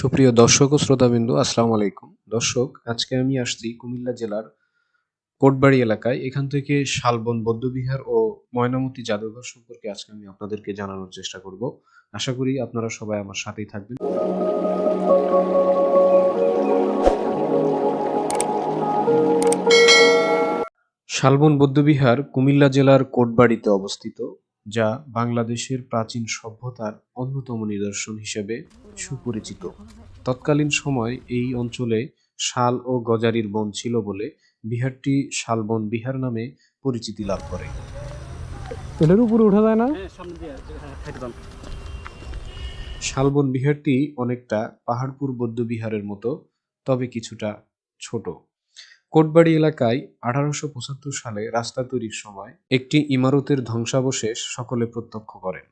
সুপ্রিয় দর্শক ও শ্রোতাবিন্দু, আসসালামু আলাইকুম। দর্শক, আজকে আমি আসছি কুমিল্লা জেলার কোটবাড়ি এলাকায়। এখান থেকে শালবন, বৌদ্ধবিহার ও ময়নামতি জাদুঘর সম্পর্কে আজকে আমি আপনাদেরকে জানানোর চেষ্টা করব। আশা করি আপনারা সবাই আমার সাথেই থাকবেন। শালবন, বৌদ্ধবিহার কুমিল্লা জেলার কোটবাড়িতে অবস্থিত। যা বাংলাদেশের প্রাচীন সভ্যতার অন্যতম নিদর্শন হিসেবে সুপরিচিত। তৎকালীন সময় এই অঞ্চলে শাল ও গজারির বন ছিল বলে বিহারটি শালবন বিহার নামে পরিচিতি লাভ করে। এটার উপরে উঠা যায় না? শালবন বিহারটি অনেকটা পাহাড়পুর বৌদ্ধ বিহারের মতো তবে কিছুটা ছোট। কোটবাড়ি এলাকায় আঠারোশো পঁচাত্তর সালে রাস্তা তৈরির সময় একটি ইমারতের ধ্বংসাবশেষ সকলে প্রত্যক্ষ করেন।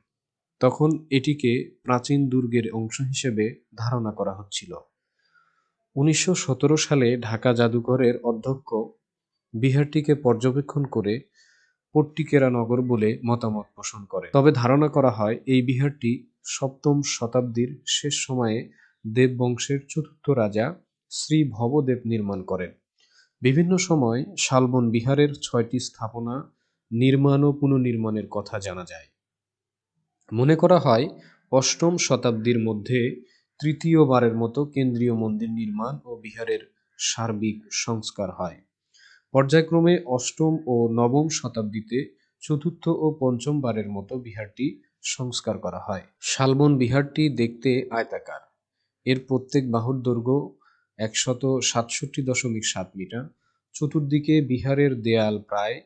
তখন এটিকে প্রাচীন দুর্গের অংশ হিসেবে ধারণা করা হচ্ছিল। উনিশশো সতেরো সালে ঢাকা জাদুঘরের অধ্যক্ষ বিহারটিকে পর্যবেক্ষণ করে পট্টিকেরা নগর বলে মতামত পোষণ করে তবে ধারণা করা হয়, এই বিহারটি সপ্তম শতাব্দীর শেষ সময়ে দেব বংশের চতুর্থ রাজা শ্রী ভবদেব নির্মাণ করেন। বিভিন্ন সময় শালবন বিহারের ছয়টি স্থাপনা নির্মাণ ও পুনর্নির্মাণের কথা জানা যায়। মনে করা হয়, অষ্টম শতাব্দীর মধ্যে তৃতীয়বারের মতো কেন্দ্রীয় মন্দির নির্মাণ ও বিহারের সার্বিক সংস্কার হয়। পর্যায়ক্রমে অষ্টম ও নবম শতাব্দীতে চতুর্থ ও পঞ্চমবারের মতো বিহারটি সংস্কার করা হয়। শালবন বিহারটি দেখতে আয়তাকার। এর প্রত্যেক বাহুর দৈর্ঘ্য একশত সাতষট্টি দশমিক সাত মিটার। চতুর্দিকে বিহারের দেয়াল প্রায়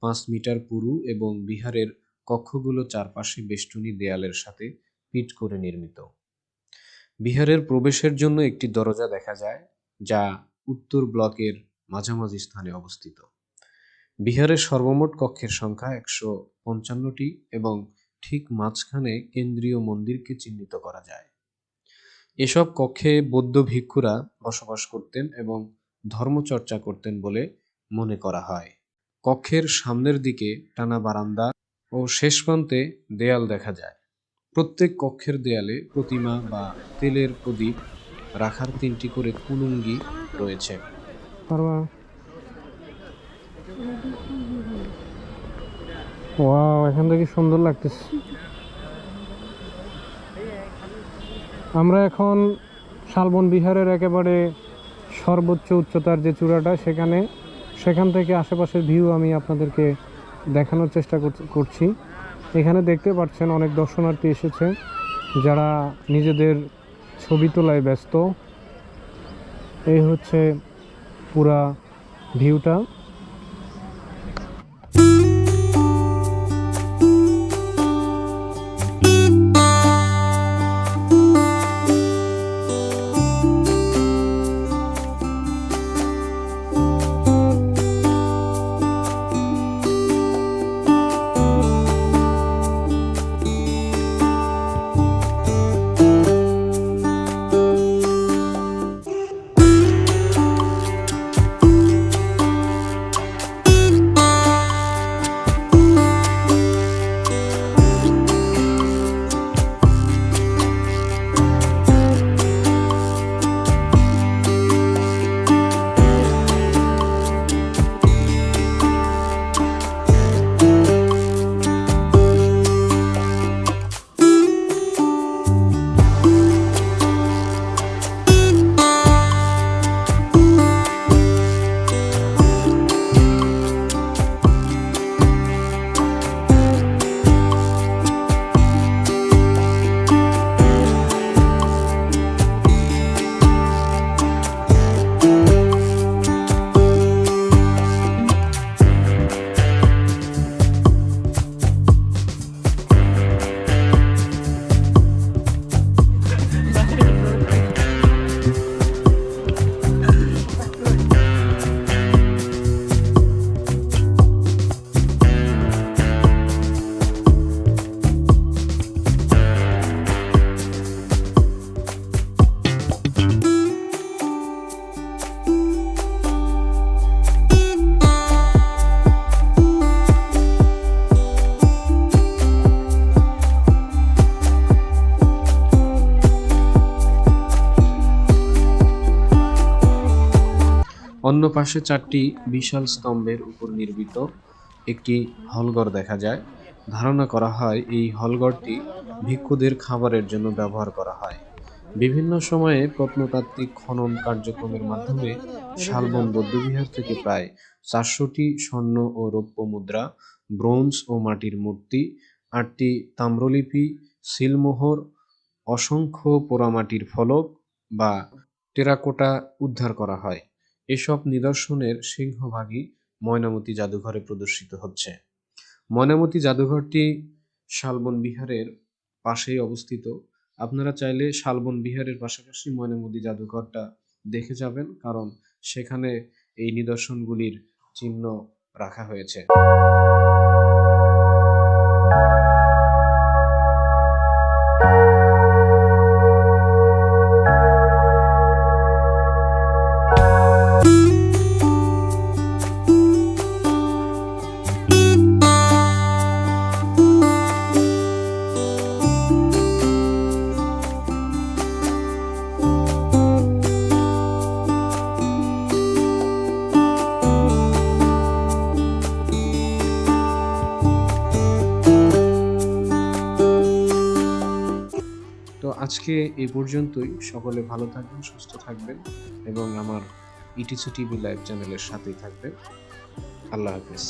পাঁচ মিটার পুরু এবং বিহারের কক্ষগুলো চারপাশে বেষ্টনী দেয়ালের সাথে পিট করে নির্মিত। বিহারের প্রবেশের জন্য একটি দরজা দেখা যায়, যা উত্তর ব্লকের মাঝামাঝি স্থানে অবস্থিত। বিহারের সর্বমোট কক্ষের সংখ্যা একশো পঞ্চান্নটি এবং ঠিক মাঝখানে কেন্দ্রীয় মন্দিরকে চিহ্নিত করা যায়। এসব কক্ষে বৌদ্ধ ভিক্ষুরা বসবাস করতেন এবং ধর্মচর্চা করতেন বলে মনে করা হয়। কক্ষের সামনের দিকে টানা বারান্দা ও শেষ প্রান্তে দেয়াল দেখা যায়। প্রত্যেক কক্ষের দেয়ালে প্রতিমা বা তেলের প্রদীপ রাখার তিনটি করে কুলুঙ্গি রয়েছে। ওয়াও, এখান থেকে সুন্দর লাগতেছে। আমরা এখন শালবন বিহারের একেবারে সর্বোচ্চ উচ্চতার যে চূড়াটা, সেখানে, সেখান থেকে আশেপাশের ভিউ আমি আপনাদেরকে দেখানোর চেষ্টা করছি- এখানে দেখতে পাচ্ছেন অনেক দর্শনার্থী এসেছে, যারা নিজেদের ছবি তোলায় ব্যস্ত। এই হচ্ছে পুরা ভিউটা অন্য পাশে চারটি বিশাল স্তম্ভের উপর নির্মিত একটি হলঘর দেখা যায়। ধারণা করা হয় এই হলঘরটি ভিক্ষুদের খাবারের জন্য ব্যবহার করা হয়। বিভিন্ন সময়ে প্রত্নতাত্ত্বিক খনন কার্যক্রমের মাধ্যমে শালবন বৌদ্ধবিহার থেকে প্রায় চারশোটি স্বর্ণ ও রৌপ্য মুদ্রা, ব্রোঞ্জ ও মাটির মূর্তি, আটটি তাম্রলিপি, সিলমোহর, অসংখ্য পোড়ামাটির ফলক বা টেরাকোটা উদ্ধার করা হয়। এসব নিদর্শনের সিংহভাগই ময়নামতি জাদুঘরে প্রদর্শিত হচ্ছে। ময়নামতি জাদুঘরটি শালবন বিহারের পাশেই অবস্থিত। আপনারা চাইলে শালবন বিহারের পাশাপাশি ময়নামতি জাদুঘরটা দেখে যাবেন, কারণ সেখানে এই নিদর্শনগুলির চিহ্ন রাখা হয়েছে। আজকে এই পর্যন্তই। সকলে ভালো থাকবেন, সুস্থ থাকবেন এবং আমার ইটিসি টিভি লাইভ চ্যানেলের সাথেই থাকবেন। আল্লাহ হাফেজ।